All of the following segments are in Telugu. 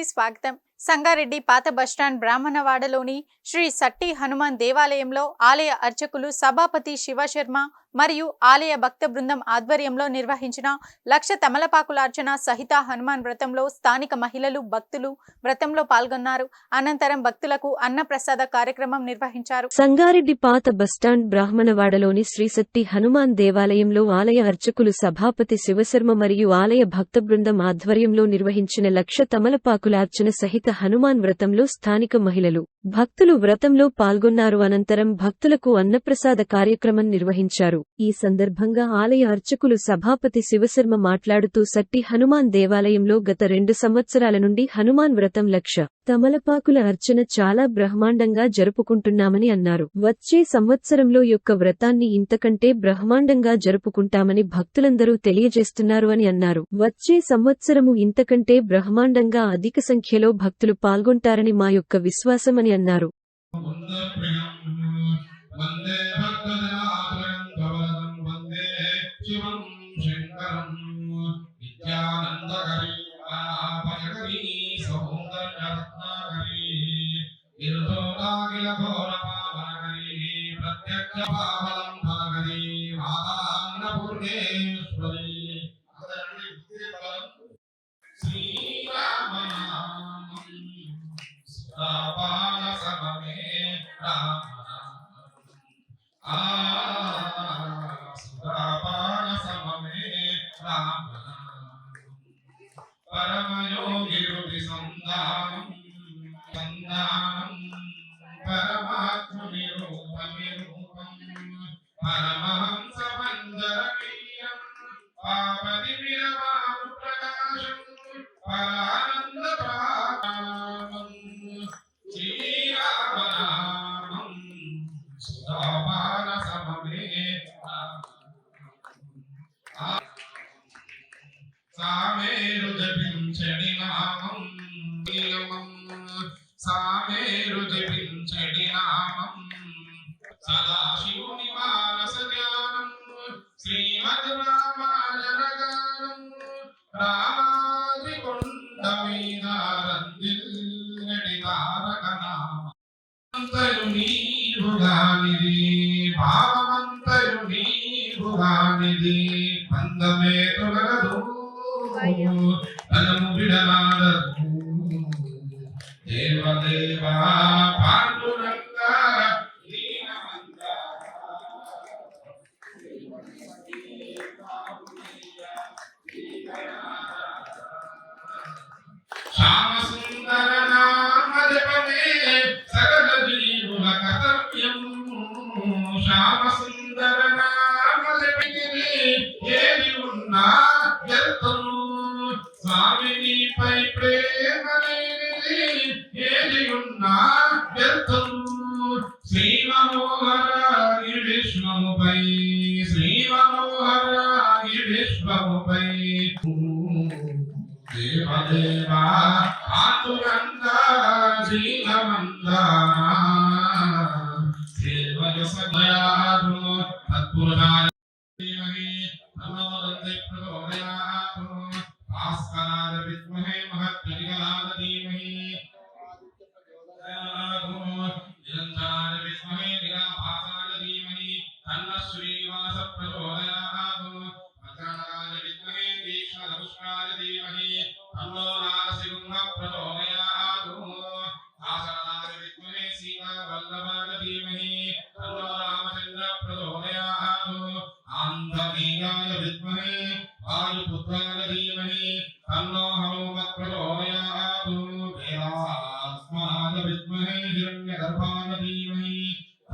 కి స్వాగతం. సంగారెడ్డి పాత బస్టాండ్ బ్రాహ్మణవాడలోని శ్రీ సట్టి హనుమాన్ దేవాలయంలో ఆలయ అర్చకులు సభాపతి శివశర్మ మరియు ఆలయ భక్త బృందం ఆధ్వర్యంలో నిర్వహించిన లక్ష తమలపాకులార్చన సహిత హనుమాన్ వ్రతంలో స్థానిక మహిళలు భక్తులు వ్రతంలో పాల్గొన్నారు. అనంతరం భక్తులకు అన్నప్రసాద కార్యక్రమం నిర్వహించారు. సంగారెడ్డి పాత బస్టాండ్ బ్రాహ్మణవాడలోని శ్రీశక్తి హనుమాన్ దేవాలయంలో ఆలయ అర్చకులు సభాపతి శివశర్మ మరియు ఆలయ భక్త బృందం ఆధ్వర్యంలో నిర్వహించిన లక్ష తమలపాకులార్చన సహిత హనుమాన్ వ్రతంలో స్థానిక మహిళలు. భక్తులు వ్రతంలో పాల్గొన్నారు అనంతరం భక్తులకు అన్నప్రసాద కార్యక్రమం నిర్వహించారు. ఈ సందర్భంగా ఆలయ అర్చకులు సభాపతి శివశర్మ మాట్లాడుతూ సట్టి హనుమాన్ దేవాలయంలో గత రెండు సంవత్సరాల నుండి హనుమాన్ వ్రతం లక్ష తమలపాకుల అర్చన చాలా బ్రహ్మాండంగా జరుపుకుంటున్నామని అన్నారు. వచ్చే సంవత్సరంలో యొక్క వ్రతాన్ని ఇంతకంటే బ్రహ్మాండంగా జరుపుకుంటామని భక్తులందరూ తెలియజేస్తున్నారు అని అన్నారు. వచ్చే సంవత్సరము ఇంతకంటే బ్రహ్మాండంగా అధిక సంఖ్యలో భక్తులు పాల్గొంటారని మా యొక్క విశ్వాసమని అన్నారు. రామ సామేరు జపించడి నామం. సదాశివుని మానస జ్ఞానం. శ్రీమద్ రామాయణ గానం. రామాది కొండ మీద రందిల్లడి తారక నామ. అంతయు నీవుగానిది భావమంతయు నీవుగానిది పందమే తొలగదు తనము విడనాడదు. దేవదేవా దేవదేవా ఆతురంగా జీవమంద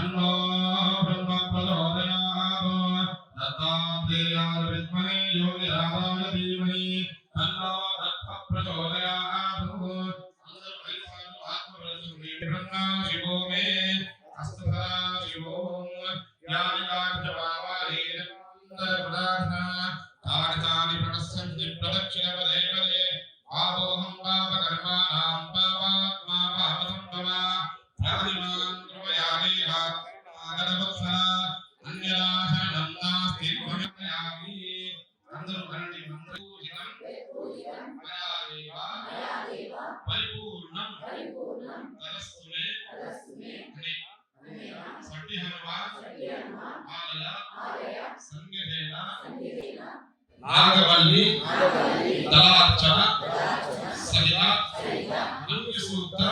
తన్నో బ్రహ్మ ప్రచోదయాత్ దత్తాత్రేయాయ విద్మహే యోగిరాజాయ ధీమహి తన్నో దత్త ప్రచోదయాత్ అందరూ ఐదుసార్లు ఆత్మపరిశుద్ధి బ్రహ్మ శివో మే తాని తాని ప్రదక్షిణ ఆగవల్లి దళార్చ సరిత అన్విసూక్త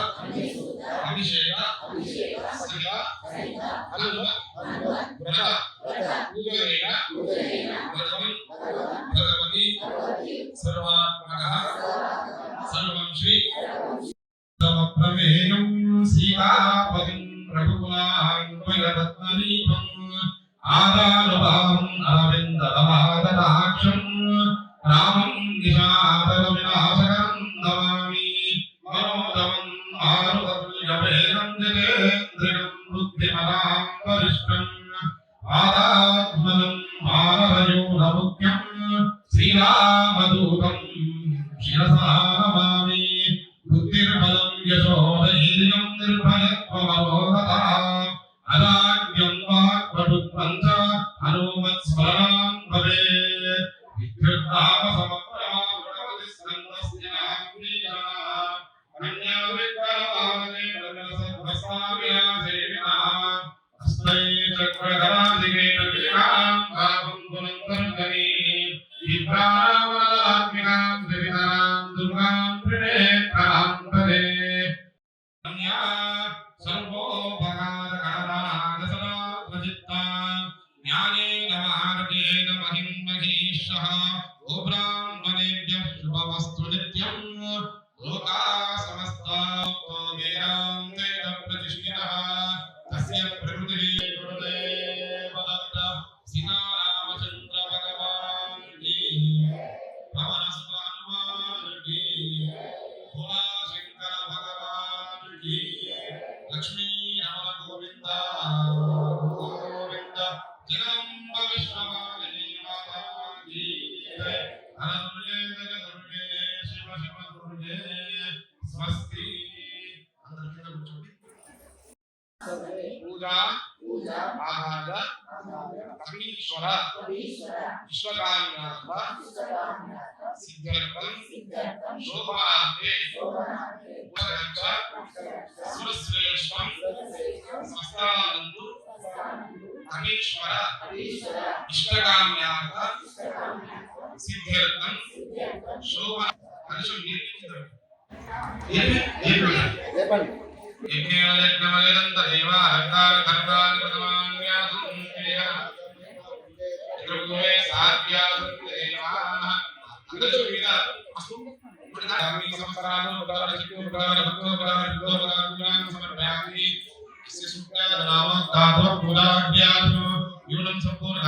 అభిషేక సరిత అనువ వ్రత పూజలైన భగవన్ భగవతి సర్వాత్మక సర్వం శ్రీ తమ ప్రమేయం సీతాపదం రఘువాన్ రత్నదీపం ఆదా demarar para os ज्ञानेन महार्गेण महिं महीषः गोब्रा स्वगाम्यार्थ सिद्धर्थम शोभाते उपरंच सुरश्रेष्ठम संस्थानंदु अमीश्वर इष्टगाम्यार्थ सिद्धर्थम शोभा అనుషం నిర్మించడం ఏమి ఏమి చెప్పండి యజ్ఞాయజ్ఞమలేదంత ఏవ అహంకార ధర్మాన్ని ప్రథమాన్యాసం అందరితో సంపూర్ణ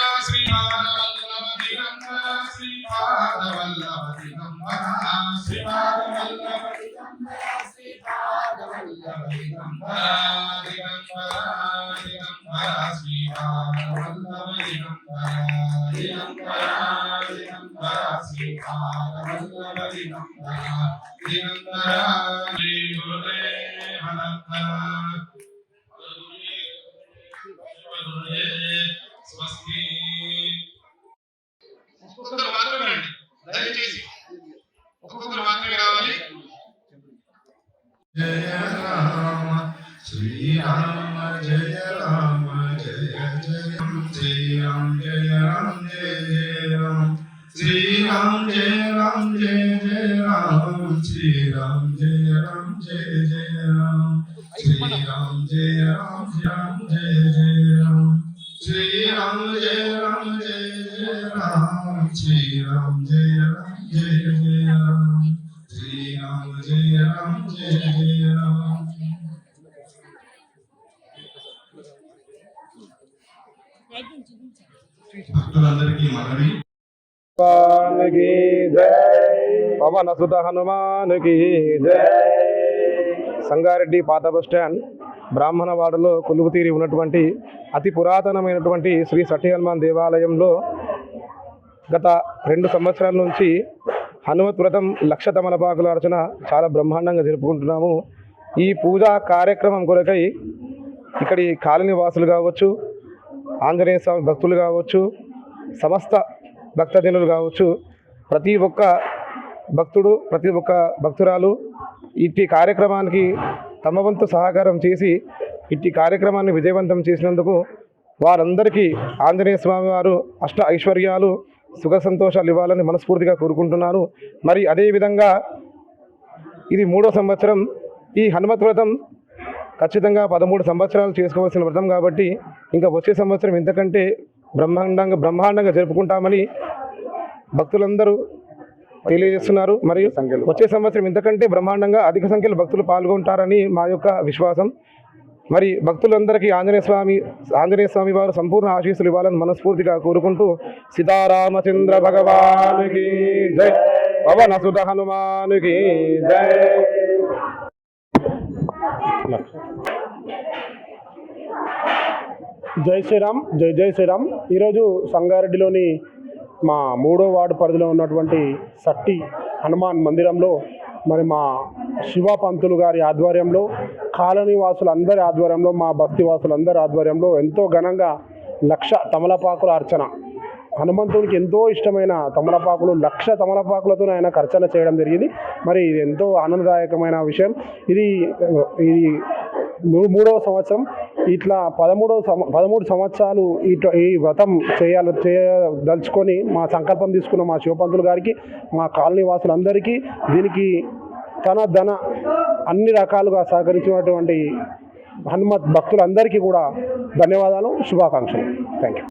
స్వస్తి ఒక్కొక్కరు మాత్రమే రండి దయచేసి ఒక్కొక్కరు మాత్రమే రావాలి జయ రామ జయ రామ జయ జయ శ్రీరామ జయ భక్తులందరికీ మనవి. పవన హనుమానికి సంగారెడ్డి పాత బస్ స్టాండ్ బ్రాహ్మణవాడలో కొలుగుతీరి ఉన్నటువంటి అతి పురాతనమైనటువంటి శ్రీ సఠి హనుమాన్ దేవాలయంలో గత రెండు సంవత్సరాల నుంచి హనుమత్ వ్రతం లక్ష తమలపాకుల అర్చన చాలా బ్రహ్మాండంగా జరుపుకుంటున్నాము. ఈ పూజా కార్యక్రమం కొరకై ఇక్కడి కాలనీ వాసులు కావచ్చు ఆంజనేయ స్వామి భక్తులు కావచ్చు సమస్త భక్తజనులు కావచ్చు ప్రతి ఒక్క భక్తుడు ప్రతి ఒక్క భక్తురాలు ఇట్టి కార్యక్రమానికి తమ వంతు సహకారం చేసి ఇట్టి కార్యక్రమాన్ని విజయవంతం చేసినందుకు వారందరికీ ఆంజనేయ స్వామి వారు అష్ట ఐశ్వర్యాలు సుఖ సంతోషాలు ఇవ్వాలని మనస్ఫూర్తిగా కోరుకుంటున్నాను. మరి అదేవిధంగా ఇది మూడో సంవత్సరం. ఈ హనుమత్ వ్రతం ఖచ్చితంగా పదమూడు సంవత్సరాలు చేసుకోవాల్సిన వ్రతం కాబట్టి ఇంకా వచ్చే సంవత్సరం ఇంతకంటే బ్రహ్మాండంగా బ్రహ్మాండంగా జరుపుకుంటామని భక్తులందరూ తెలియజేస్తున్నారు. మరియు వచ్చే సంవత్సరం ఇంతకంటే బ్రహ్మాండంగా అధిక సంఖ్యలో భక్తులు పాల్గొంటారని మా యొక్క విశ్వాసం. మరి భక్తులందరికీ ఆంజనేయ స్వామి ఆంజనేయ స్వామి వారు సంపూర్ణ ఆశీస్సులు ఇవ్వాలని మనస్ఫూర్తిగా కోరుకుంటూ సీతారామచంద్ర భగవానికి జై పవన సుత హనుమానికి జై. జై శ్రీరామ్ జై జై శ్రీరామ్. ఈరోజు సంగారెడ్డిలోని మా మూడో వార్డు పరిధిలో ఉన్నటువంటి సట్టి హనుమాన్ మందిరంలో మరి మా శివ పంతులు గారి ఆధ్వర్యంలో కాలనీ వాసులందరి ఆధ్వర్యంలో మా బస్తీ వాసులందరి ఆధ్వర్యంలో ఎంతో ఘనంగా లక్ష తమలపాకుల అర్చన. హనుమంతుడికి ఎంతో ఇష్టమైన తమలపాకులు లక్ష తమలపాకులతో ఆయన ఖర్చన చేయడం జరిగింది. మరి ఇది ఎంతో ఆనందదాయకమైన విషయం. ఇది ఇది మూడవ సంవత్సరం. ఇట్లా పదమూడవ సంవ పదమూడు సంవత్సరాలు ఇటు ఈ వ్రతం చేయాలి చేయదలుచుకొని మా సంకల్పం తీసుకున్న మా శివపంతులు గారికి మా కాలనీ వాసులందరికీ దీనికి తన ధన అన్ని రకాలుగా సహకరించినటువంటి హనుమత్ భక్తులందరికీ కూడా ధన్యవాదాలు శుభాకాంక్షలు. Thank you